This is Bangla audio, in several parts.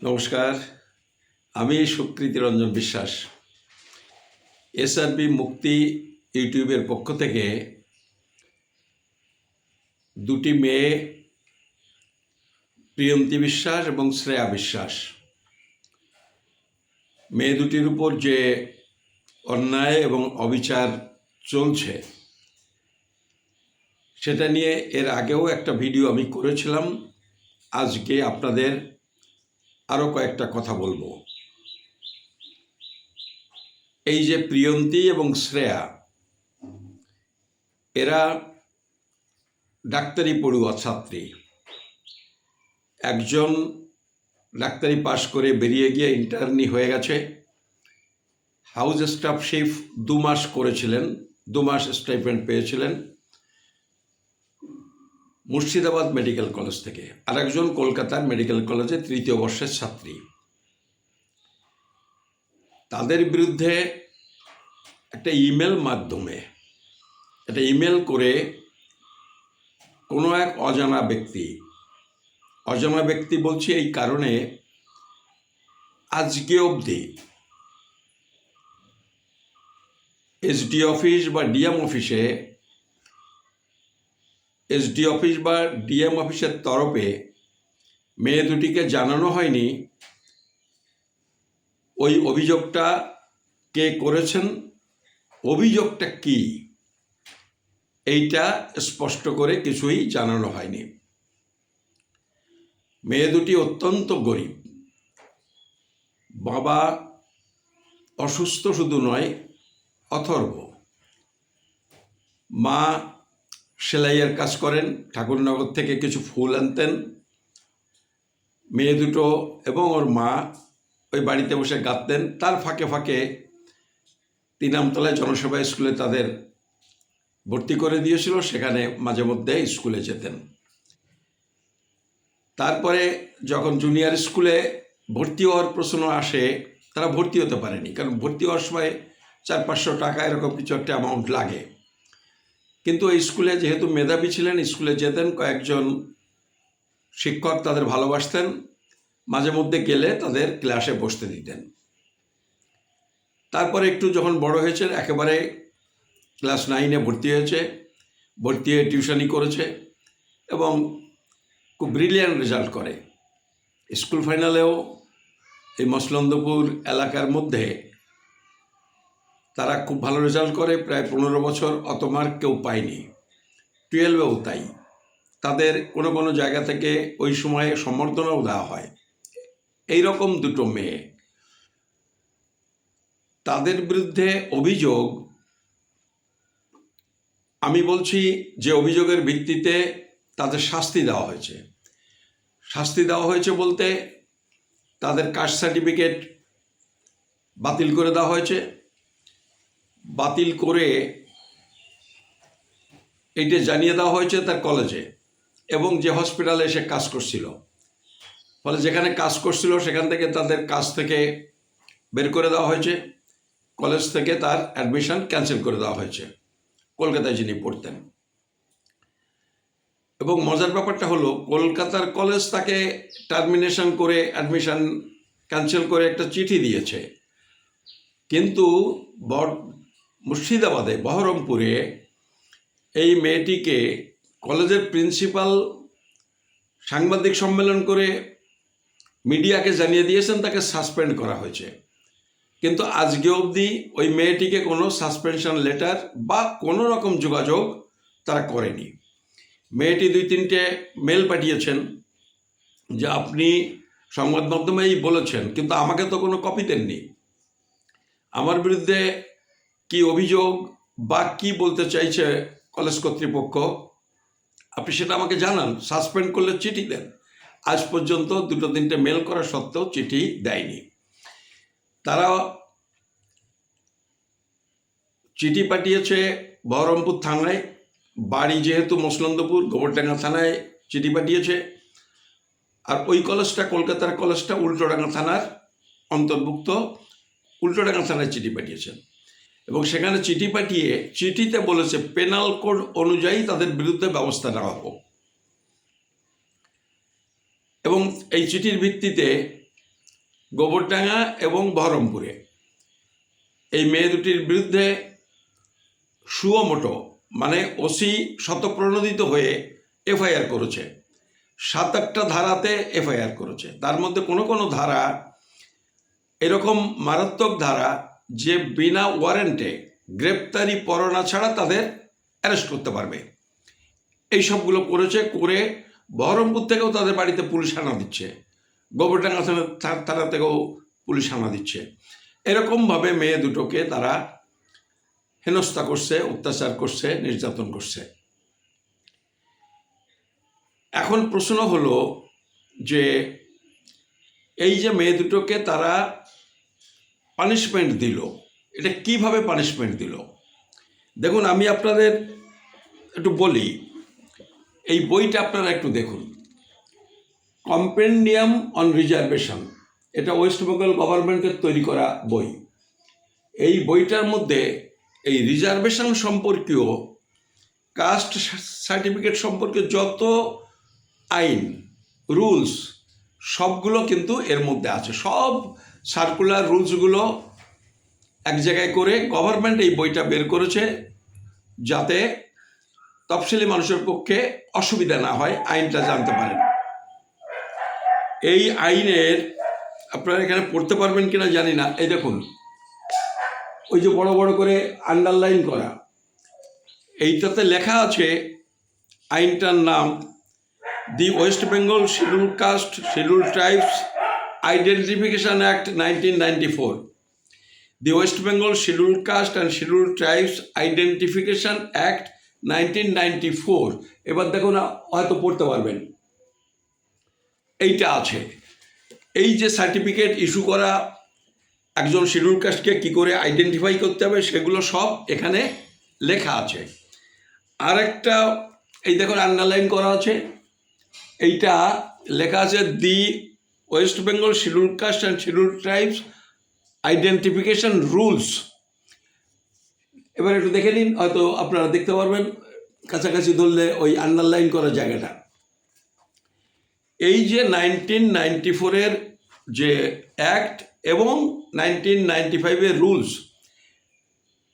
নমস্কার। আমি সুকৃতি রঞ্জন বিশ্বাস। এসআরবি মুক্তি ইউটিউবের পক্ষ থেকে দুটি মেয়ে, প্রিয়ন্তী বিশ্বাস এবং শ্রেয়া বিশ্বাস। মেয়ে দুটির উপর যে অন্যায় এবং অবিচার চলছে, সেটা নিয়ে এর আগেও একটা ভিডিও আমি করেছিলাম। আজকে আপনাদের আরও কয়েকটা কথা বলব। এই যে প্রিয়ন্তী এবং শ্রেয়া, এরা ডাক্তারি পড়ুয়া ছাত্রী। একজন ডাক্তারি পাশ করে বেরিয়ে গিয়ে ইন্টার্নি হয়ে গেছে। হাউস স্টাফশিপ দু মাস করেছিলেন, দু মাস স্টাইপেন্ড পেয়েছিলেন। মুর্শিদাবাদ মেডিকেল কলেজ থেকে। আর একজন কলকাতার মেডিকেল কলেজে তৃতীয় বর্ষের ছাত্রী। তাদের বিরুদ্ধে একটা ইমেল মাধ্যমে, একটা ইমেল করে কোনো এক অজানা ব্যক্তি অজানা ব্যক্তি বলছি এই কারণে আজকে অবধি এসডি অফিস বা ডিএম অফিসে এসডি অফিস বা ডিএম অফিসের তরফে মেয়ে দুটিকে জানানো হয়নি। ওই অভিযোগটা কে করেছেন? অভিযোগটা কি? এইটা স্পষ্ট করে কিছুই জানানো হয়নি। মেয়ে দুটি অত্যন্ত গরিব। বাবা অসুস্থ শুধু নয়, অথর্ব। মা সেলাইয়ের কাজ করেন, ঠাকুরনগর থেকে কিছু ফুল আনতেন। মেয়ে দুটো এবং ওর মা ওই বাড়িতে বসে গাঁততেন তার ফাঁকে ফাঁকে তিনামতলায় জনসভা স্কুলে তাদের ভর্তি করে দিয়েছিল। সেখানে মাঝে মধ্যে স্কুলে যেতেন। তারপরে যখন জুনিয়র স্কুলে ভর্তি হওয়ার প্রশ্ন আসে, তারা ভর্তি হতে পারেনি। কারণ ভর্তি হওয়ার সময় চার পাঁচশো টাকা এরকম কিছু একটা অ্যামাউন্ট লাগে। কিন্তু স্কুলে যেহেতু মেধাবী ছিলেন, স্কুলে যেতেন, কয়েকজন শিক্ষক তাদের ভালোবাসতেন, মাঝে মধ্যে গেলে তাদের ক্লাসে বসতে দিতেন। তারপরে একটু যখন বড় হয়েছে, একেবারে ক্লাস নাইনে ভর্তি হয়েছে, ভর্তি হয়ে টিউশনি করেছে এবং খুব ব্রিলিয়ান্ট রেজাল্ট করে। স্কুল ফাইনালেও এই মসলন্দপুর এলাকার মধ্যে তারা খুব ভালো রেজাল্ট করে, প্রায় পনেরো বছর অত মার্ক কেউ পায়নি। টুয়েলভেও তাই। তাদের কোনো কোনো জায়গা থেকে ওই সময়ে সম্বর্ধনাও দেওয়া হয়। এই রকম দুটো মেয়ে। তাদের বিরুদ্ধে অভিযোগ, আমি বলছি যে অভিযোগের ভিত্তিতে তাদের শাস্তি দেওয়া হয়েছে। শাস্তি দেওয়া হয়েছে বলতে তাদের কাস্ট সার্টিফিকেট বাতিল করে দেওয়া হয়েছে। বাতিল করে এইটা জানিয়ে দেওয়া হয়েছে তার কলেজে এবং যে হসপিটালে সে কাজ করছিল। ফলে যেখানে কাজ করছিল সেখান থেকে তাদের কাজ থেকে বের করে দেওয়া হয়েছে। কলেজ থেকে তার অ্যাডমিশন ক্যান্সেল করে দেওয়া হয়েছে, কলকাতায় যিনি পড়তেন। এবং মজার ব্যাপারটা হলো, কলকাতার কলেজ তাকে টার্মিনেশন করে অ্যাডমিশন ক্যান্সেল করে একটা চিঠি দিয়েছে। কিন্তু মুর্শিদাবাদে, বহরমপুরে এই মেয়েটিকে কলেজের প্রিন্সিপাল সাংবাদিক সম্মেলন করে মিডিয়াকে জানিয়ে দিয়েছেন, তাকে সাসপেন্ড করা হয়েছে। কিন্তু আজকে অবধি ওই মেয়েটিকে কোনো সাসপেনশন লেটার বা কোনো রকম যোগাযোগ তারা করেনি। মেয়েটি দুই তিনটে মেল পাঠিয়েছেন যে আপনি সংবাদ মাধ্যমেই বলেছেন, কিন্তু আমাকে তো কোনো কপি দেননি। আমার বিরুদ্ধে কি অভিযোগ বা কি বলতে চাইছে কলেজ কর্তৃপক্ষ? আপনি সেটা আমাকে জানান, সাসপেন্ড করলে চিঠি দেন। আজ পর্যন্ত দুটো তিনটে মেল করা সত্ত্বেও চিঠি দেয়নি। তারা চিঠি পাঠিয়েছে বহরমপুর থানায়, বাড়ি যেহেতু মসলন্দপুর, গোবরডাঙ্গা থানায় চিঠি পাঠিয়েছে। আর ওই কলেজটা কলকাতার কলেজটা উল্টোডাঙ্গা থানার অন্তর্ভুক্ত, উল্টোডাঙ্গা থানায় চিঠি পাঠিয়েছেন। এবং সেখানে চিঠি পাঠিয়ে চিঠিতে বলেছে পেনাল কোড অনুযায়ী তাদের বিরুদ্ধে ব্যবস্থা নেওয়া হোক। এবং এই চিঠির ভিত্তিতে গোবরডাঙ্গা এবং বহরমপুরে এই মেয়ে দুটির বিরুদ্ধে সুয়মোটো মানে ওসি শতপ্রণোদিত হয়ে এফআইআর করেছে। সাত আটটা ধারাতে এফআইআর করেছে। তার মধ্যে কোনো কোনো ধারা এরকম মারাত্মক ধারা যে বিনা ওয়ারেন্টে গ্রেপ্তারি পরোয়ানা ছাড়া তাদের অ্যারেস্ট করতে পারবে। এই সবগুলো করেছে, করে বহরমপুর থেকেও তাদের বাড়িতে পুলিশ হানা দিচ্ছে। গোবরডাঙ্গা থানা থেকেও পুলিশ হানা দিচ্ছে। এরকমভাবে মেয়ে দুটোকে তারা হেনস্থা করছে, অত্যাচার করছে, নির্যাতন করছে। এখন প্রশ্ন হলো যে, এই যে মেয়ে দুটোকে তারা পানিশমেন্ট দিল। এটা কীভাবে পানিশমেন্ট দিল? দেখুন, আমি আপনাদের একটু বলি, এই বইটা আপনারা একটু দেখুন। কম্পেন্ডিয়াম অন রিজার্ভেশন এটা ওয়েস্ট বেঙ্গল গভর্নমেন্টের তৈরি করা বই। এই বইটার মধ্যে এই রিজার্ভেশন সম্পর্কীয় কাস্ট সার্টিফিকেট সম্পর্কে যত আইন রুলস সবগুলো কিন্তু এর মধ্যে আছে। সব সার্কুলার রুলসগুলো এক জায়গায় করে গভর্নমেন্ট এই বইটা বের করেছে যাতে তফসিলি মানুষের পক্ষে অসুবিধা না হয়, আইনটা জানতে পারেন। এই আইনের আপনারা এখানে পড়তে পারবেন কিনা জানি না। এই দেখুন, ওই যে বড় বড় করে আন্ডারলাইন করা, এইটাতে লেখা আছে আইনটার নাম, the West Bengal schedule caste, schedule tribes identification act nineteen ninety four the West Bengal schedule caste and schedule tribes identification act nineteen ninety four এবার দেখুন, হয়তো পড়তে পারবেন। এইটা আছে। এই যে সার্টিফিকেট ইস্যু করা, একজন শিডিউল কাস্টকে কী করে আইডেন্টিফাই করতে হবে, সেগুলো সব এখানে লেখা আছে। আর একটা এই দেখুন আন্ডারলাইন করা আছে। এইটা লেখা আছে the West Bengal schedule caste and schedule tribes identification rules. এবার একটু দেখে নিন, হয়তো আপনারা দেখতে পারবেন, কাছাকাছি ধরলে ওই আন্ডারলাইন করা জায়গাটা। এই যে নাইনটিন নাইনটি ফোরের যে অ্যাক্ট এবং নাইনটিন নাইনটি ফাইভের রুলস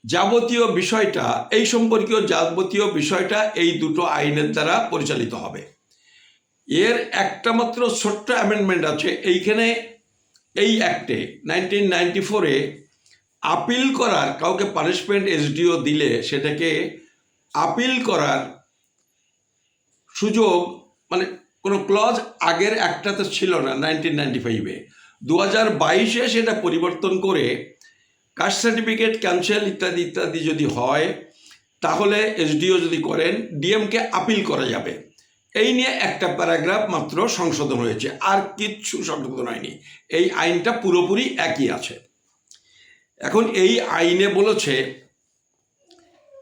যাবতীয় বিষয়টা, এই সম্পর্কীয় যাবতীয় বিষয়টা এই দুটো আইনের দ্বারা পরিচালিত হবে। এর একটা মাত্র ছোট্ট অ্যামেন্ডমেন্ট আছে, এইখানে এই অ্যাক্টে নাইনটিন নাইনটি ফোরে আপিল করার, কাউকে পানিশমেন্ট এসডিও দিলে সেটাকে আপিল করার সুযোগ মানে কোনো ক্লজ আগের একটাতে ছিল না নাইনটিন নাইনটি ফাইভে দু হাজার বাইশে সেটা পরিবর্তন করে কাস্ট সার্টিফিকেট ক্যান্সেল ইত্যাদি ইত্যাদি যদি হয়, তাহলে এসডিও যদি করেন ডিএমকে আপিল করা যাবে। এই নিয়ে একটা প্যারাগ্রাফ মাত্র সংশোধন হয়েছে, আর কিচ্ছু সংশোধন হয়নি। এই আইনটা পুরোপুরি একই আছে। এখন এই আইনে বলেছে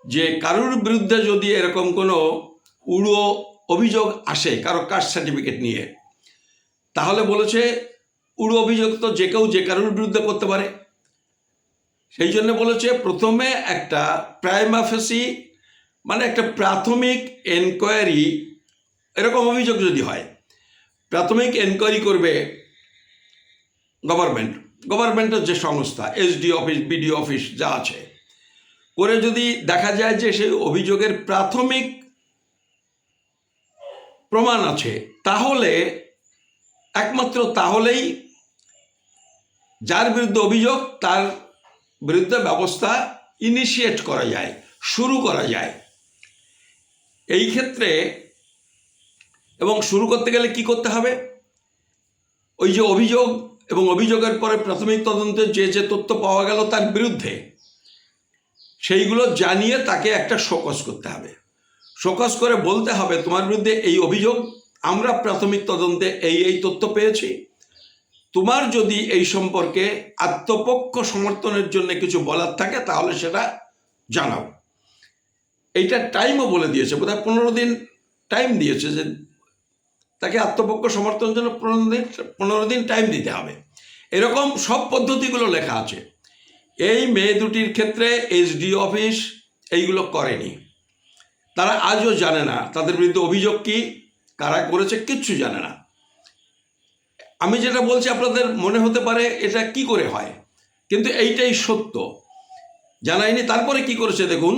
যে কারোর বিরুদ্ধে যদি এরকম কোনো উড়ো অভিযোগ আসে, কারও কাস্ট সার্টিফিকেট নিয়ে, তাহলে বলেছে উড়ো অভিযোগ তো যে কেউ যে কারোর বিরুদ্ধে করতে পারে। সেই জন্য বলেছে প্রথমে একটা প্রাইমাফেসি মানে একটা প্রাথমিক এনকোয়ারি এরকম অভিযোগ যদি হয়, প্রাথমিক এনকোয়ারি করবে গভর্নমেন্ট গভর্নমেন্টের যে সংস্থা এসডি অফিস বিডি অফিস যা আছে, করে যদি দেখা যায় যে সেই অভিযোগের প্রাথমিক প্রমাণ আছে, তাহলে, একমাত্র তাহলেই যার বিরুদ্ধে অভিযোগ, তার বিরুদ্ধে ব্যবস্থা ইনিশিয়েট করা যায়, শুরু করা যায়। এই ক্ষেত্রে এবং শুরু করতে গেলে কি করতে হবে? ওই যে অভিযোগ এবং অভিযোগের পরে প্রাথমিক তদন্তে যে যে তথ্য পাওয়া গেল তার বিরুদ্ধে সেইগুলো জানিয়ে তাকে একটা শোকস করতে হবে। শোকস করে বলতে হবে, তোমার বিরুদ্ধে এই অভিযোগ, আমরা প্রাথমিক তদন্তে এই এই তথ্য পেয়েছি। তোমার যদি এই সম্পর্কে আত্মপক্ষ সমর্থনের জন্য কিছু বলার থাকে, তাহলে সেটা জানাও। এইটা টাইমও বলে দিয়েছে, বোধহয় পনেরো দিন টাইম দিয়েছে যে তাকে আত্মপক্ষ সমর্থনের জন্য পনেরো দিন পনেরো দিন টাইম দিতে হবে। এরকম সব পদ্ধতিগুলো লেখা আছে। এই মেয়ে দুটির ক্ষেত্রে এসডি অফিস এইগুলো করেনি। তারা আজও জানে না, তাদের বিরুদ্ধে অভিযোগ কি, কারা করেছে কিচ্ছু জানে না। আমি যেটা বলছি, আপনাদের মনে হতে পারে এটা কি করে হয়, কিন্তু এইটাই সত্য। জানাইনি তারপরে কি করেছে দেখুন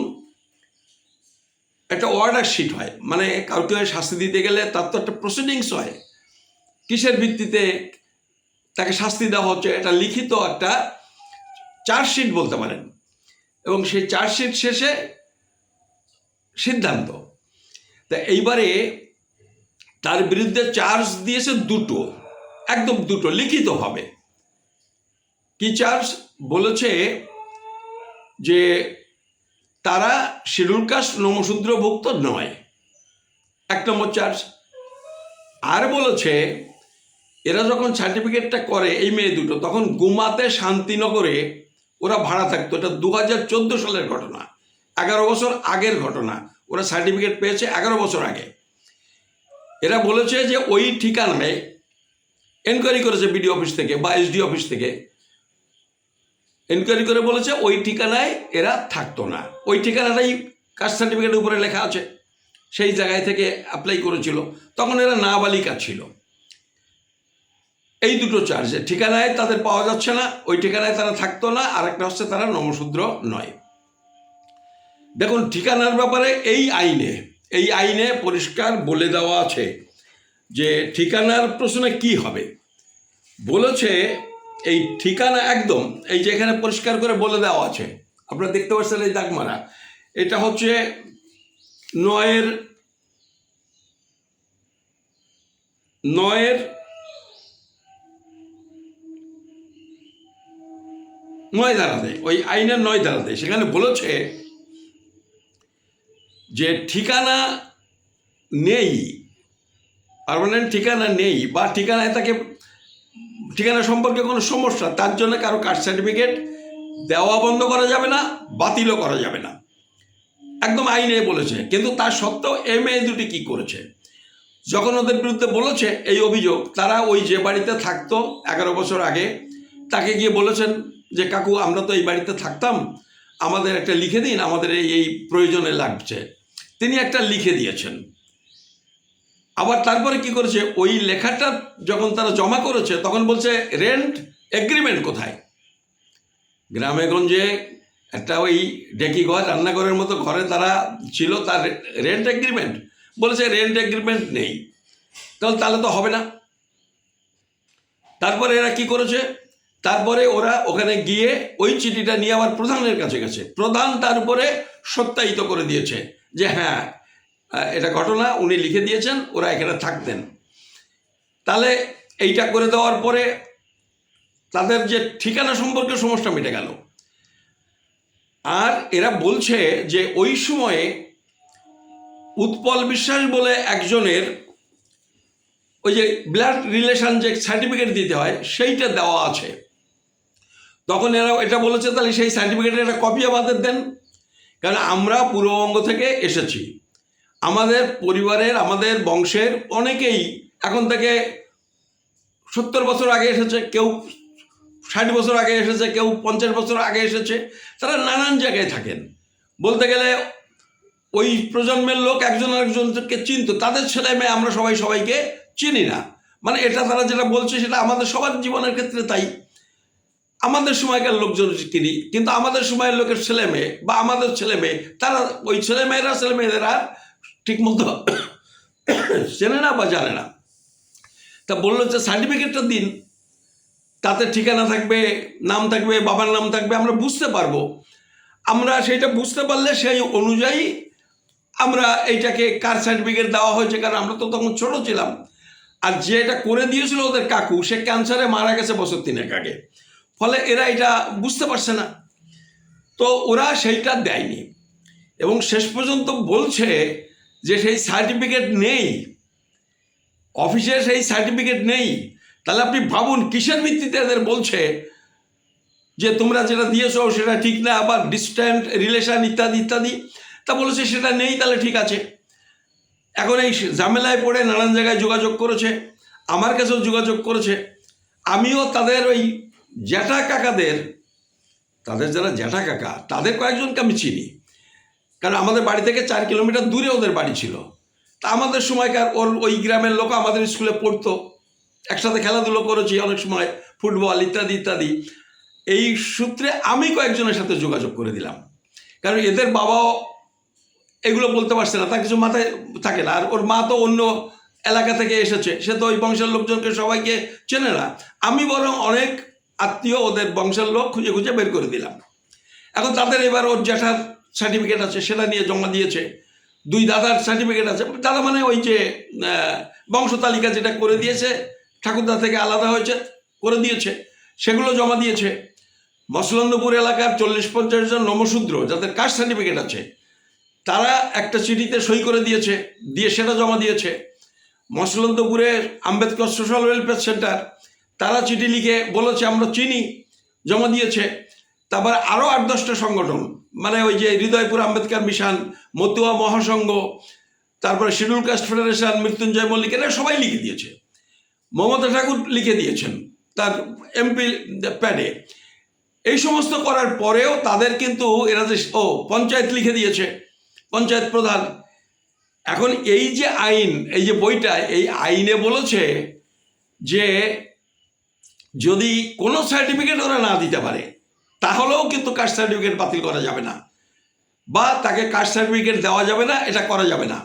একটা অর্ডার শিট হয়। মানে কাউকে শাস্তি দিতে গেলে তার তো একটা প্রসিডিংস হয়। কিসের ভিত্তিতে তাকে শাস্তি দেওয়া হচ্ছে? এটা লিখিত একটা চার্জশিট বলতে পারেন। এবং সেই চার্জশিট শেষে সিদ্ধান্ত। তা এইবারে তার বিরুদ্ধে চার্জ দিয়েছে দুটো। একদম দুটো লিখিত হবে কি চার্জ বলেছে যে তারা শিডিউল কাস্ট নমশূদ্রভুক্ত নয়। এক নম্বর চার্জ। আর বলেছে, এরা যখন সার্টিফিকেটটা করে এই মেয়ে দুটো, তখন গুমাতে শান্তিনগরে ওরা ভাড়া থাকতো। এটা দু হাজার চোদ্দ সালের ঘটনা, এগারো বছর আগের ঘটনা। ওরা সার্টিফিকেট পেয়েছে এগারো বছর আগে। এরা বলেছে যে ওই ঠিকানায় এনকোয়ারি করেছে বিডি অফিস থেকে বা এসডি অফিস থেকে এনকোয়ারি করে বলেছে, ওই ঠিকানায় এরা থাকতো না। ওই ঠিকানাটাই কাস্ট সার্টিফিকেটের উপরে লেখা আছে। সেই জায়গায় থেকে অ্যাপ্লাই করেছিল। তখন এরা নাবালিকা ছিল। এই দুটো চার্জে ঠিকানায় তাদের পাওয়া যাচ্ছে না, ওই ঠিকানায় তারা থাকতো না আর একটা হচ্ছে তারা নমশূদ্র নয়। দেখুন, ঠিকানার ব্যাপারে এই আইনে এই আইনে পরিষ্কার বলে দেওয়া আছে যে ঠিকানার প্রশ্নে কি হবে। বলেছে এই ঠিকানা একদম, এই যে এখানে পরিষ্কার করে বলে দেওয়া আছে। আপনারা দেখতে পাচ্ছেন এই দাগমারা এটা হচ্ছে নয়ের নয়ের নয় ধারাতে ওই আইনের নয় ধারাতে সেখানে বলেছে যে ঠিকানা নেই, পারমানেন্ট ঠিকানা নেই, বা ঠিকানায় তাকে ঠিকানা সম্পর্কে কোনো সমস্যা, তার জন্য কারও কাস্ট সার্টিফিকেট দেওয়া বন্ধ করা যাবে না, বাতিলও করা যাবে না। একদম আইনে বলেছে, কিন্তু তার সত্ত্বেও এম এ দুটি কি করেছে? যখন ওদের বিরুদ্ধে বলেছে এই অভিযোগ, তারা ওই যে বাড়িতে থাকতো এগারো বছর আগে, তাকে গিয়ে বলেছেন যে, কাকু, আমরা তো এই বাড়িতে থাকতাম, আমাদের একটা লিখে দিন, আমাদের এই এই প্রয়োজনে লাগছে। তিনি একটা লিখে দিয়েছেন। আবার তারপরে কি করেছে? ওই লেখাটা যখন তারা জমা করেছে, তখন বলছে রেন্ট এগ্রিমেন্ট কোথায়? গ্রামে গঞ্জে একটা ওই ডেকি ঘর, রান্নাঘরের মতো ঘরে তারা ছিল, তার রেন্ট এগ্রিমেন্ট বলেছে রেন্ট এগ্রিমেন্ট নেই। তাহলে তাহলে তো হবে না। তারপরে এরা কি করেছে? তারপরে ওরা ওখানে গিয়ে ওই চিঠিটা নিয়ে আবার প্রধানের কাছে গেছে। প্রধান তার উপরে সত্যায়িত করে দিয়েছে যে হ্যাঁ এটা ঘটনা উনি লিখে দিয়েছেন, ওরা এখানে থাকতেন। তাহলে এইটা করে দেওয়ার পরে তাদের যে ঠিকানা সম্পর্কে সমস্যা মিটে গেল। আর এরা বলছে যে ওই সময়ে উৎপল বিশ্বাস বলে একজনের ওই যে ব্লাড রিলেশন যে সার্টিফিকেট দিতে হয়, সেইটা দেওয়া আছে। তখন এরা এটা বলেছে, তাহলে সেই সার্টিফিকেটের একটা কপি আমাদের দেন, কারণ আমরা পূর্ববঙ্গ থেকে এসেছি। আমাদের পরিবারের, আমাদের বংশের অনেকেই এখন থেকে সত্তর বছর আগে এসেছে, কেউ ষাট বছর আগে এসেছে, কেউ পঞ্চাশ বছর আগে এসেছে, তারা নানান জায়গায় থাকেন। বলতে গেলে ওই প্রজন্মের লোক একজন আরেকজনকে চিনত, তাদের ছেলে মেয়ে আমরা সবাই সবাইকে চিনি না। মানে এটা তারা যেটা বলছে সেটা আমাদের সবার জীবনের ক্ষেত্রে তাই। আমাদের সময়কার লোকজন চিনি কিন্তু আমাদের সময়ের লোকের ছেলে মেয়ে বা আমাদের ছেলে মেয়ে, তারা ওই ছেলে মেয়েরা, ছেলে মেয়েদের আর ঠিকমতো চেনে না বা জানে না। তা বলল যে, সার্টিফিকেটটা দিন। তাতে ঠিকানা থাকবে, নাম থাকবে, বাবার নাম থাকবে, আমরা বুঝতে পারব। আমরা সেটা বুঝতে পারলে সেই অনুযায়ী আমরা এইটাকে কার সার্টিফিকেট দেওয়া হয়েছে, কারণ আমরা তো তখন ছোটো ছিলাম। আর যে এটা করে দিয়েছিল ওদের কাকু, সে ক্যান্সারে মারা গেছে বছর তিনেক আগে। ফলে এরা এটা বুঝতে পারছে না। তো ওরা সেইটা দেয়নি। এবং শেষ পর্যন্ত বলছে যে সেই সার্টিফিকেট নেই অফিসে সেই সার্টিফিকেট নেই, তাহলে আপনি ভাবুন কিসের ভিত্তিতে এদের বলছে যে তোমরা যেটা দিয়েছ সেটা ঠিক না, আবার ডিস্ট্যান্ট রিলেশন ইত্যাদি ইত্যাদি, তা বলেছে সেটা নেই, তাহলে ঠিক আছে। এখন এই ঝামেলায় পড়ে নানান জায়গায় যোগাযোগ করেছে, আমার কাছেও যোগাযোগ করেছে। আমিও তাদের ওই জ্যাঠা কাকাদের, তাদের যারা জ্যাঠা কাকা, তাদের কয়েকজনকে আমি চিনি। কারণ আমাদের বাড়ি থেকে চার কিলোমিটার দূরে ওদের বাড়ি ছিল। তা আমাদের সময়কার ওর ওই গ্রামের লোক আমাদের স্কুলে পড়তো। একসাথে খেলাধুলো করেছি অনেক সময়, ফুটবল ইত্যাদি ইত্যাদি। এই সূত্রে আমি কয়েকজনের সাথে যোগাযোগ করে দিলাম। কারণ এদের বাবাও এগুলো বলতে পারছে না, তার কিছু মাথায় থাকে না। আর ওর মা তো অন্য এলাকা থেকে এসেছে, সে তো ওই বংশের লোকজনকে সবাইকে চেনে না। আমি বরং অনেক আত্মীয় ওদের বংশের লোক খুঁজে খুঁজে বের করে দিলাম। এখন তাদের এবার ওর জ্যাঠার সার্টিফিকেট আছে, সেটা নিয়ে জমা দিয়েছে। দুই দাদার সার্টিফিকেট আছে। দাদা মানে ওই যে বংশ তালিকা যেটা করে দিয়েছে, ঠাকুরদা থেকে আলাদা হয়েছে, করে দিয়েছে, সেগুলো জমা দিয়েছে। মসলন্দপুর এলাকার চল্লিশ পঞ্চাশ জন নমশূদ্র, যাদের কাস্ট সার্টিফিকেট আছে, তারা একটা চিঠিতে সই করে দিয়েছে, দিয়ে সেটা জমা দিয়েছে। মসলন্দপুরে আম্বেদকর সোশ্যাল ওয়েলফেয়ার সেন্টার, তারা চিঠি লিখে বলেছে, আমরা চিনি, জমা দিয়েছে। তারপর আরও আট দশটা সংগঠন মানে ওই যে হৃদয়পুর আম্বেদকর মিশন, মতুয়া মহাসংঘ, তারপরে schedule caste federation, Mrityunjoy Mallick, এরা সবাই লিখে দিয়েছে। মমতা ঠাকুর লিখে দিয়েছেন তার এমপি প্যাডে। এই সমস্ত করার পরেও তাদের কিন্তু এরা যে, ও, পঞ্চায়েত লিখে দিয়েছে, পঞ্চায়েত প্রধান। এখন এই যে আইন, এই যে বইটা, এই আইনে বলেছে যে যদি কোনো সার্টিফিকেট ওরা না দিতে পারে তাহলেও কিন্তু কাস্ট সার্টিফিকেট বাতিল করা যাবে না। বা তাকে কাস্ট সার্টিফিকেট দেওয়া যাবে না, এটা করা যাবে না।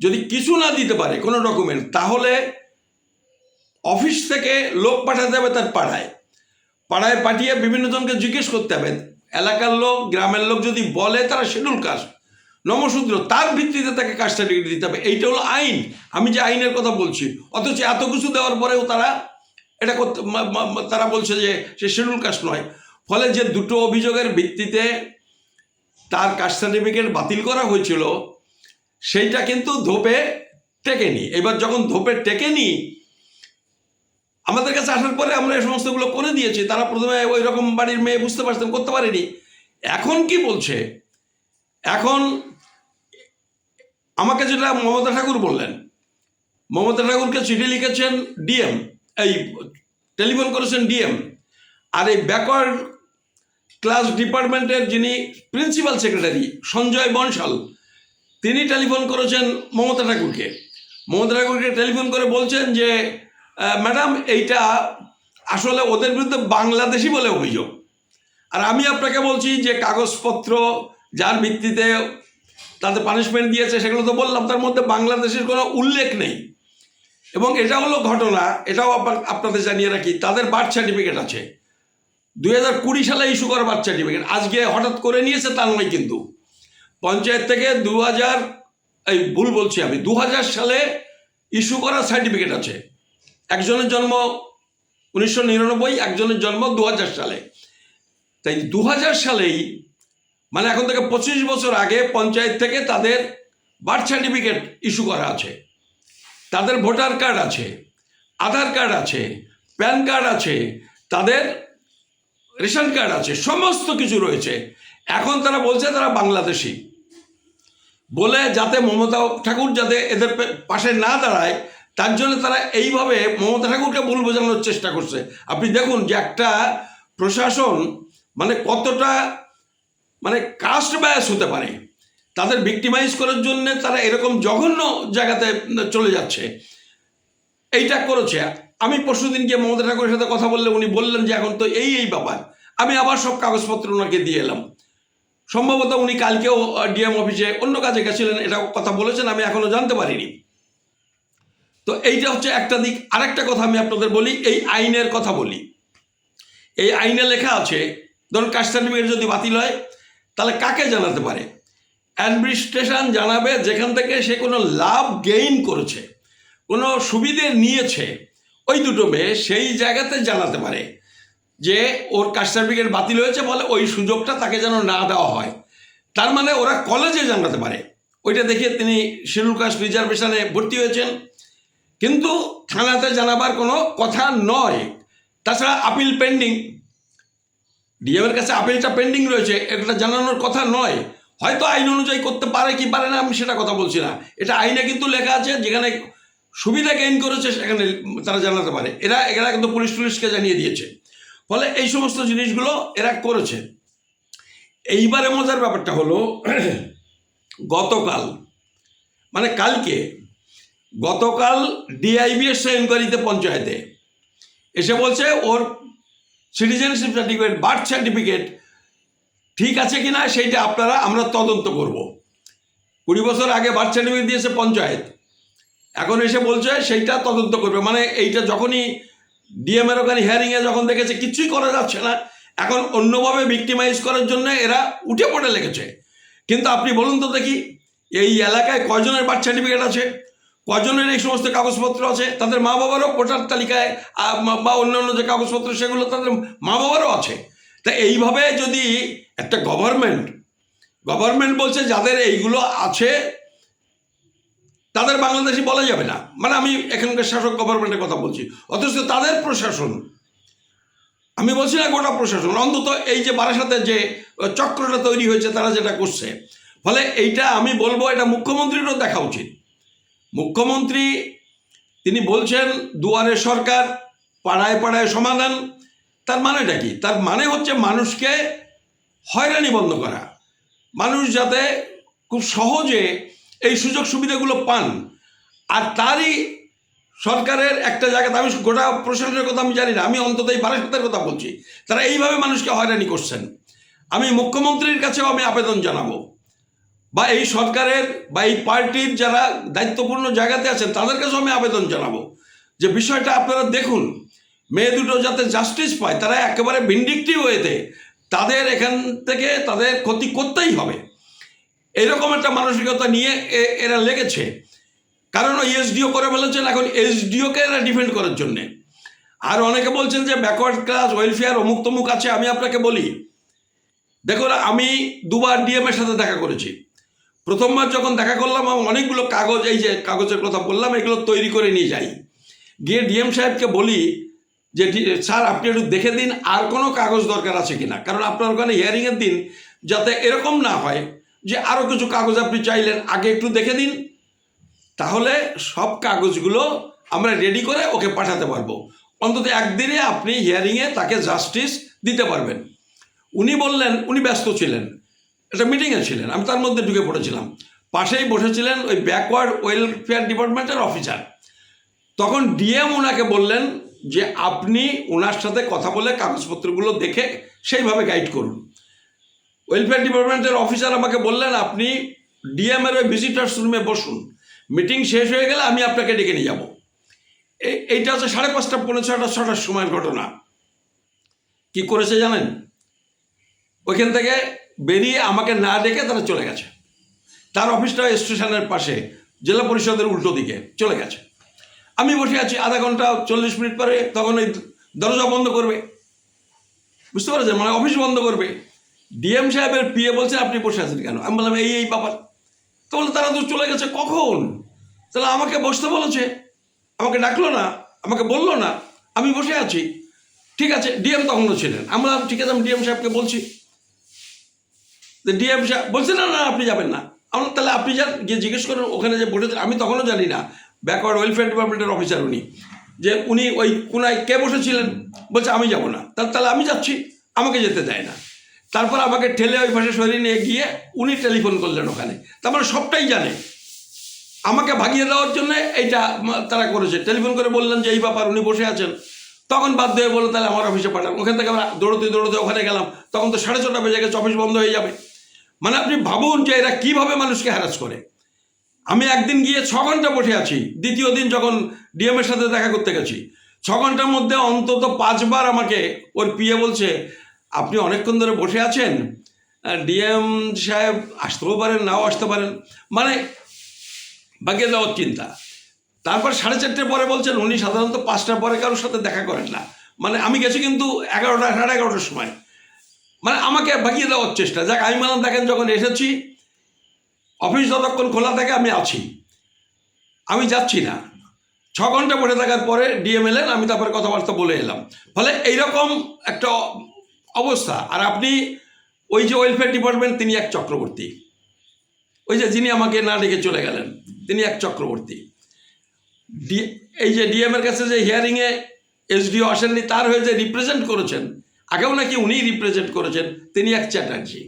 যদি কিছু না দিতে পারে কোনো ডকুমেন্ট তাহলে অফিস থেকে লোক পাঠাতে হবে তার পাড়ায়। পাড়ায় পাঠিয়ে বিভিন্ন জনকে জিজ্ঞেস করতে হবে। এলাকার লোক, গ্রামের লোক যদি বলে, তারা শিডিউল কাস্ট নমশূদ্র তার ভিত্তিতে তাকে কাস্ট সার্টিফিকেট দিতে হবে। এইটা হলো আইন। আমি যে আইনের কথা বলছি, অথচ এত কিছু দেওয়ার পরেও তারা এটা করতে তারা বলছে যে সে শিডিউল কাস্ট নয়। ফলে যে দুটো অভিযোগের ভিত্তিতে তার কাস্ট সার্টিফিকেট বাতিল করা হয়েছিল, সেইটা কিন্তু ধোপে টেকেনি। এবার যখন ধোপে টেকেনি, আমাদের কাছে আসার পরে আমরা এই সমস্তগুলো করে দিয়েছি, তারা প্রথমে ওই রকম বাড়ির মেয়ে বুঝতে পারতেন করতে পারেনি। এখন কি বলছে? এখন আমাকে যেটা মমতা ঠাকুর বললেন, মমতা ঠাকুরকে চিঠি লিখেছেন ডিএম, এই টেলিফোন করেছেন ডিএম। আর এই ব্যাকওয়ার্ড ক্লাস ডিপার্টমেন্টের যিনি প্রিন্সিপাল সেক্রেটারি, সঞ্জয় বনশাল, তিনি টেলিফোন করেছেন মমতা ঠাকুরকে। মমতা ঠাকুরকে টেলিফোন করে বলছেন যে ম্যাডাম, এইটা আসলে ওদের বিরুদ্ধে বাংলাদেশি বলে অভিযোগ। আর আমি আপনাকে বলছি যে, কাগজপত্র যার ভিত্তিতে তাদের পানিশমেন্ট দিয়েছে, সেগুলো তো বললাম, তার মধ্যে বাংলাদেশের কোনো উল্লেখ নেই। এবং এটা হলো ঘটনা, এটাও আপনা- আপনাদের জানিয়ে রাখি, তাদের বার্থ সার্টিফিকেট আছে। দুই হাজার কুড়ি সালে ইস্যু করা বার্থ সার্টিফিকেট আজকে হঠাৎ করে নিয়েছে, তা নয় কিন্তু। পঞ্চায়েত থেকে দু হাজার এই ভুল বলছি আমি দু হাজার সালে ইস্যু করা সার্টিফিকেট আছে। একজনের জন্ম উনিশশো নিরানব্বই, একজনের জন্ম দু হাজার সালে। তাই দু হাজার সালেই মানে এখন থেকে পঁচিশ বছর আগে পঞ্চায়েত থেকে তাদের বার্থ সার্টিফিকেট ইস্যু করা আছে। তাদের ভোটার কার্ড আছে, আধার কার্ড আছে, প্যান কার্ড আছে, তাদের রেশন কার্ড আছে, সমস্ত কিছু রয়েছে। এখন তারা বলছে তারা বাংলাদেশি। বলে যাতে মমতা ঠাকুর যাতে এদের পাশে না দাঁড়ায়, তার জন্য তারা এইভাবে মমতা ঠাকুরকে ভুল বোঝানোর চেষ্টা করছে। আপনি দেখুন যে একটা প্রশাসন মানে কতটা মানে কাস্ট ব্যাস হতে পারে। তাদের ভিক্টিমাইজ করার জন্য তারা এরকম জঘন্য জায়গাতে চলে যাচ্ছে। এইটা করেছে। আমি পরশুদিন গিয়ে মমতা ঠাকুরের সাথে কথা বললে উনি বললেন যে এখন তো এই এই ব্যাপার। আমি আবার সব কাগজপত্র ওনাকে দিয়ে এলাম। সম্ভবত উনি কালকেও ডিএম অফিসে অন্য কাজে গেছিলেন, এটা কথা বলেছেন, আমি এখনও জানতে পারিনি। তো এইটা হচ্ছে একটা দিক। আরেকটা কথা আমি আপনাদের বলি, এই আইনের কথা বলি। এই আইনে লেখা আছে, ধরুন কাস্ট সার্টিফিকেট যদি বাতিল হয়, তাহলে কাকে জানাতে পারে? অ্যাডমিনিস্ট্রেশন জানাবে যেখান থেকে সে কোনো লাভ গেইন করেছে, কোনো সুবিধে নিয়েছে ওই দুটো মেয়ে সেই জায়গাতে জানাতে পারে যে ওর কাস্ট সার্টিফিকেট বাতিল হয়েছে বলে ওই সুযোগটা তাকে যেন না দেওয়া হয়। তার মানে ওরা কলেজে জানাতে পারে। ওইটা দেখে তিনি শিডিউল কাস্ট রিজার্ভেশনে ভর্তি হয়েছেন। কিন্তু থানাতে জানাবার কোনো কথা নয়। তাছাড়া আপিল পেন্ডিং ডিএমের কাছে আপিলটা পেন্ডিং রয়েছে, এটা জানানোর কথা নয়। হয়তো আইন অনুযায়ী করতে পারে কি পারে না আমি সেটা কথা বলছি না। এটা আইনে কিন্তু লেখা আছে, যেখানে সুবিধা গেইন করেছে সেখানে তারা জানাতে পারে। এরা এরা কিন্তু পুলিশ টুলিশকে জানিয়ে দিয়েছে। ফলে এই সমস্ত জিনিসগুলো এরা করেছে। এইবারে মজার ব্যাপারটা হলো, গতকাল মানে কালকে, গতকাল ডিআইবি এসছে ইনকোয়ারিতে পঞ্চায়েতে এসে বলছে, ওর সিটিজেনশিপ সার্টিফিকেট বার্থ সার্টিফিকেট ঠিক আছে কি না সেইটা আপনারা, আমরা তদন্ত করব। কুড়ি বছর আগে বার্থ সার্টিফিকেট দিয়েছে পঞ্চায়েত। এখন এসে বলছে, সেইটা তদন্ত করবে। মানে এইটা যখনই ডিএমের ওখানে হিয়ারিংয়ে যখন দেখেছে, কিছুই করা যাচ্ছে না। এখন অন্যভাবে ভিক্টিমাইজ করার জন্য এরা উঠে পড়ে লেগেছে। কিন্তু আপনি বলুন তো দেখি, এই এলাকায় কয়জনের বার্থ সার্টিফিকেট আছে? কজনের এই সমস্ত কাগজপত্র আছে? তাদের মা বাবারও ভোটার তালিকায় বা অন্যান্য যে কাগজপত্র, সেগুলো তাদের মা বাবারও আছে। তা এইভাবে যদি একটা গভর্নমেন্ট গভর্নমেন্ট বলছে, যাদের এইগুলো আছে তাদের বাংলাদেশি বলা যাবে না। মানে আমি এখানকার শাসক গভর্নমেন্টের কথা বলছি। অথচ তাদের প্রশাসন, আমি বলছি না গোটা প্রশাসন, অন্তত এই যে বারাসাতে যে চক্রটা তৈরি হয়েছে, তারা যেটা করছে। ফলে এইটা আমি বলব, এটা মুখ্যমন্ত্রীরও দেখা উচিত। মুখ্যমন্ত্রী, তিনি বলছেন, দুয়ারে সরকার, পাড়ায় পাড়ায় সমাধান, তার মানেটা কি? তার মানে হচ্ছে মানুষকে হয়রানি বন্ধ করা। মানুষ যাতে খুব সহজে এই সুযোগ সুবিধাগুলো পান। আর তারই সরকারের একটা জায়গাতে আমি গোটা প্রশাসনের কথা আমি জানি না, আমি অন্তত এই বারাসাতের কথা বলছি। তারা এইভাবে মানুষকে হয়রানি করছেন। আমি মুখ্যমন্ত্রীর কাছেও আমি আবেদন জানাব। বা এই সরকারের বা এই পার্টির যারা দায়িত্বপূর্ণ জায়গাতে আছেন, তাদের কাছেও আমি আবেদন জানাব। যে বিষয়টা আপনারা দেখুন, মেয়ে দুটো যাতে জাস্টিস পায়, তারা একেবারে ভিন্ডিকটিভ ওয়েতে তাদের এখান থেকে তাদের ক্ষতি করতেই হবে। এরকম একটা মানসিকতা নিয়ে এরা লেগেছে। কারণ ওই এসডিও করে ফেলেছেন এখন এসডিওকে এরা ডিফেন্ড করার জন্যে। আর অনেকে বলছেন যে ব্যাকওয়ার্ড ক্লাস ওয়েলফেয়ার অমুক তমুক আছে, আমি আপনাকে বলি। দেখুন, আমি দুবার ডিএমের সাথে দেখা করেছি। প্রথমবার যখন দেখা করলাম, আমি অনেকগুলো কাগজ, এই যে কাগজের কথা বললাম, এগুলো তৈরি করে নিয়ে যাই। গিয়ে ডিএম সাহেবকে বলি যে "ডি- স্যার, আপনি একটু দেখে দিন, আর কোনো কাগজ দরকার আছে কিনা? কারণ আপনার ওখানে হিয়ারিংয়ের দিন, যাতে এরকম না হয় যে আরও কিছু কাগজ আপনি চাইলেন, আগে একটু দেখে দিন। তাহলে সব কাগজগুলো আমরা রেডি করে ওকে পাঠাতে পারব। অন্তত একদিনে আপনি হিয়ারিংয়ে তাকে জাস্টিস দিতে পারবেন। উনি বললেন, উনি ব্যস্ত ছিলেন। একটা মিটিংয়ে ছিলেন, আমি তার মধ্যে ঢুকে পড়েছিলাম। পাশেই বসেছিলেন ওই ব্যাকওয়ার্ড ওয়েলফেয়ার ডিপার্টমেন্টের অফিসার তখন ডিএম ওনাকে বললেন যে, আপনি ওনার সাথে কথা বলে কাগজপত্রগুলো দেখে সেইভাবে গাইড করুন। ওয়েলফেয়ার ডিপার্টমেন্টের অফিসার আমাকে বললেন, আপনি ডিএম এর ওই ভিজিটার্স রুমে বসুন। মিটিং শেষ হয়ে গেলে আমি আপনাকে ডেকে নিয়ে যাব। এই- এইটা হচ্ছে সাড়ে পাঁচটা, পৌনে ছটা ছটার সময়ের ঘটনা। কি করেছে জানেন? ওইখান থেকে বেরিয়ে আমাকে না ডেকে তারা চলে গেছে। তার অফিসটা স্টেশনের পাশে, জেলা পরিষদের উল্টো দিকে চলে গেছে। আমি বসে আছি আধা ঘণ্টা, চল্লিশ মিনিট পরে, তখন ওই দরজা বন্ধ করবে। বুঝতে পারছেন? মানে অফিস বন্ধ করবে। ডিএম সাহেবের পিএ বলছে, আপনি বসে আছেন কেন? আমি বললাম, এই এই ব্যাপার তো বলে তারা তো চলে গেছে কখন? তাহলে আমাকে বসতে বলেছে। আমাকে ডাকলো না, আমাকে বলল না, আমি বসে আছি। ঠিক আছে, ডিএম তখনও ছিলেন। আমরা ঠিক আছে, আমি ডিএম সাহেবকে বলছি। ডিএম সাহেব বলছে, না না, আপনি যাবেন না। আমরা তাহলে আপনি যান, গিয়ে জিজ্ঞেস করুন, ওখানে যে বসেছেন। আমি তখনও জানি না, ব্যাকওয়ার্ড ওয়েলফেয়ার ডিপার্টমেন্টের অফিসার উনি, যে উনি ওই কোনায় কে বসেছিলেন। বলছে, আমি যাব না। তাহলে তাহলে আমি যাচ্ছি, আমাকে যেতে দেয় না। তারপর আমাকে ঠেলে ওই পাশে সরিয়ে নিয়ে গিয়ে উনি টেলিফোন করলেন ওখানে। তার মানে সবটাই জানে। আমাকে ভাগিয়ে দেওয়ার জন্য এইটা তারা করেছে। টেলিফোন করে বললেন যে, এই ব্যাপার, উনি বসে আছেন। তখন বাধ্য হয়ে বলল, তাহলে আমার অফিসে পাঠান। ওখান থেকে আমরা দৌড়তে দৌড়তে ওখানে গেলাম। তখন তো সাড়ে ছটা বেজে গেছে, অফিস বন্ধ হয়ে যাবে। মানে আপনি ভাবুন যে এরা কীভাবে মানুষকে হ্যারাস করে। আমি একদিন গিয়ে ছ ঘণ্টা বসে আছি। দ্বিতীয় দিন যখন ডিএমের সাথে দেখা করতে গেছি, ছ ঘণ্টার মধ্যে অন্তত পাঁচবার আমাকে ওর পিএ বলছে আপনি অনেকক্ষণ ধরে বসে আছেন? ডিএম সাহেব আসতেও পারেন, নাও আসতে পারেন। মানে বাগিয়ে দেওয়ার চিন্তা। তারপর সাড়ে চারটের পরে বলছেন, উনি সাধারণত পাঁচটার পরে কারোর সাথে দেখা করেন না। মানে আমি গেছি কিন্তু এগারোটা, সাড়ে এগারোটার সময়। মানে আমাকে বাগিয়ে দেওয়ার চেষ্টা। যাক, আমি বললাম, দেখেন, যখন এসেছি, অফিস যতক্ষণ খোলা থাকে, আমি আছি। আমি যাচ্ছি না। ছ ঘণ্টা বসে থাকার পরে ডিএম এলেন, আমি তারপরে কথাবার্তা বলে এলাম। ফলে এইরকম একটা অবস্থা। আর আপনি ওই যে ওয়েলফেয়ার ডিপার্টমেন্ট তিনি এক চক্রবর্তী। ওই যে যিনি আমাকে না ডেকে চলে গেলেন, তিনি এক চক্রবর্তী। ডি, এই যে ডিএম এর কাছে যে হিয়ারিংয়ে এসডিও আসেননি, তার হয়ে যে রিপ্রেজেন্ট করেছেন, আগেও নাকি উনিই রিপ্রেজেন্ট করেছেন, তিনি এক চ্যাটার্জি।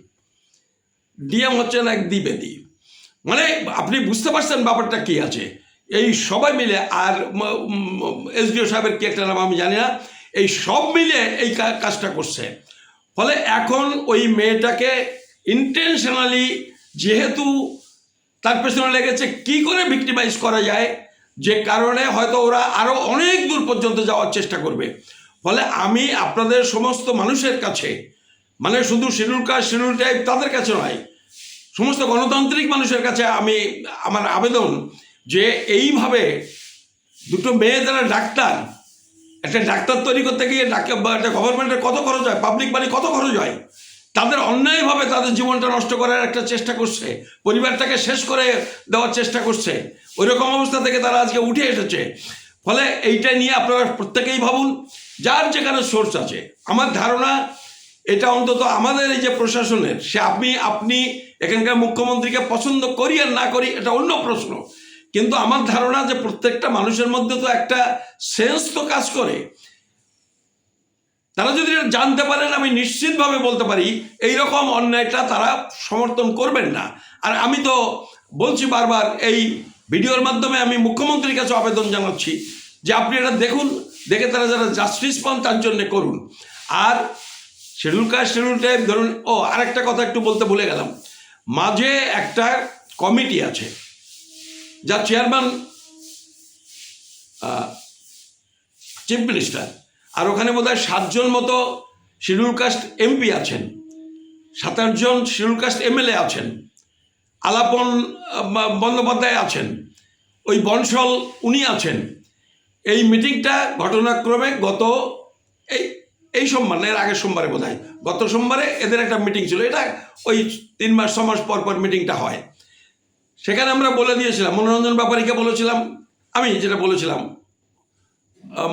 ডিএম হচ্ছেন এক দ্বিবেদী। মানে আপনি বুঝতে পারছেন ব্যাপারটা কি আছে? এই সবাই মিলে, আর এসডিও সাহেবের কি একটা নাম আমি জানি না, এই সব মিলে এই কাজটা করছে। ফলে এখন ওই মেয়েটাকে ইন্টেনশনালি যেহেতু তার পেছনে লেগেছে, কি করে ভিক্টিমাইজ করা যায়? যে কারণে হয়তো ওরা আরও অনেক দূর পর্যন্ত যাওয়ার চেষ্টা করবে। ফলে আমি আপনাদের সমস্ত মানুষের কাছে মানে শুধু শিডিউল কাস্ট শিডিউল টাইপ তাদের কাছে নয়, সমস্ত গণতান্ত্রিক মানুষের কাছে আমি আমার আবেদন যে এইভাবে দুটো মেয়ে যারা ডাক্তার একটা ডাক্তার তৈরি করতে গিয়ে একটা গভর্নমেন্টের কত খরচ হয় পাবলিক বাড়ি কত খরচ হয়, তাদের অন্যায়ভাবে তাদের জীবনটা নষ্ট করার একটা চেষ্টা করছে, পরিবারটাকে শেষ করে দেওয়ার চেষ্টা করছে। ওই রকম অবস্থা থেকে তারা আজকে উঠে এসেছে। ফলে এইটা নিয়ে আপনারা প্রত্যেকেই ভাবুন, যার যেখানে সোর্স আছে। আমার ধারণা, এটা অন্তত আমাদের এই যে প্রশাসনের, সে আপনি আপনি এখানকার মুখ্যমন্ত্রীকে পছন্দ করি আর না করি, এটা অন্য প্রশ্ন। কিন্তু আমার ধারণা যে প্রত্যেকটা মানুষের মধ্যে তো একটা সেন্স তো কাজ করে। তারা যদি জানতে পারেন, আমি নিশ্চিতভাবে বলতে পারি এই রকম অন্যায়টা তারা সমর্থন করবেন না। আর আমি তো বলছি বারবার, এই ভিডিওর মাধ্যমে আমি মুখ্যমন্ত্রীর কাছে আবেদন জানাচ্ছি যে আপনি এটা দেখুন, দেখে তারা যারা জাস্টিস পান তার জন্য করুন। আর শিডিউল কাস্ট শিডিউল টাইপ ধরুন, ও আরেকটা কথা একটু বলতে ভুলে গেলাম। মাঝে একটা কমিটি আছে যার চেয়ারম্যান চিফ মিনিস্টার আর ওখানে বোধহয় সাতজন মতো শিডিউল কাস্ট এমপি আছেন। সাত আটজন শিডিউল কাস্ট এমএলএ আছেন। আলাপন বন্দ্যোপাধ্যায় আছেন। ওই বনসল উনি আছেন। এই মিটিংটা ঘটনাক্রমে গত এই এই সোমবার না এর আগের সোমবারে বোধ হয় গত সোমবারে এদের একটা মিটিং ছিল। এটা ওই তিন মাস, ছ মাস পর পর মিটিংটা হয়। সেখানে আমরা বলে দিয়েছিলাম, মনোরঞ্জন ব্যাপারীকে বলেছিলাম, আমি যেটা বলেছিলাম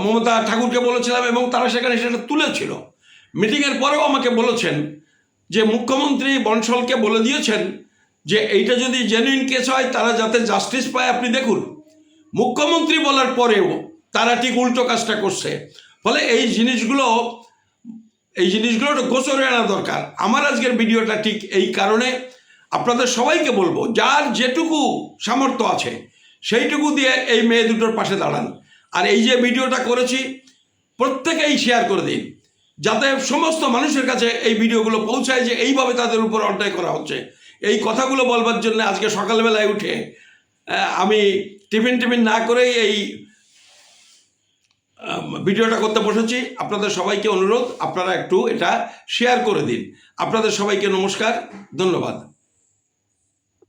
মমতা ঠাকুরকে বলেছিলাম এবং তারা সেখানে সেটা তুলেছিল। মিটিংয়ের পরেও আমাকে বলেছেন যে মুখ্যমন্ত্রী বনসলকে বলে দিয়েছেন যে এইটা যদি জেনুইন কেস হয়, তারা যাতে জাস্টিস পায়, আপনি দেখুন, মুখ্যমন্ত্রী বলার পরেও তারা ঠিক উল্টো কাজটা করছে। ফলে এই জিনিসগুলো এই জিনিসগুলো একটু গোচরে আনা দরকার। আমার আজকের ভিডিওটা ঠিক এই কারণে আপনাদের সবাইকে বলব, যার যেটুকু সামর্থ্য আছে, সেইটুকু দিয়ে এই মেয়ে দুটোর পাশে দাঁড়ান। আর এই যে ভিডিওটা করেছি, প্রত্যেকেই শেয়ার করে দিন, যাতে সমস্ত মানুষের কাছে এই ভিডিওগুলো পৌঁছায় যে এইভাবে তাদের উপর অন্যায় করা হচ্ছে। এই কথাগুলো বলবার জন্য আজকে সকালবেলায় উঠে আমি টিফিন টিফিন না করেই এই ভিডিওটা করতে বসেছি। আপনাদের সবাইকে অনুরোধ, আপনারা একটু এটা শেয়ার করে দিন। আপনাদের সবাইকে নমস্কার, ধন্যবাদ।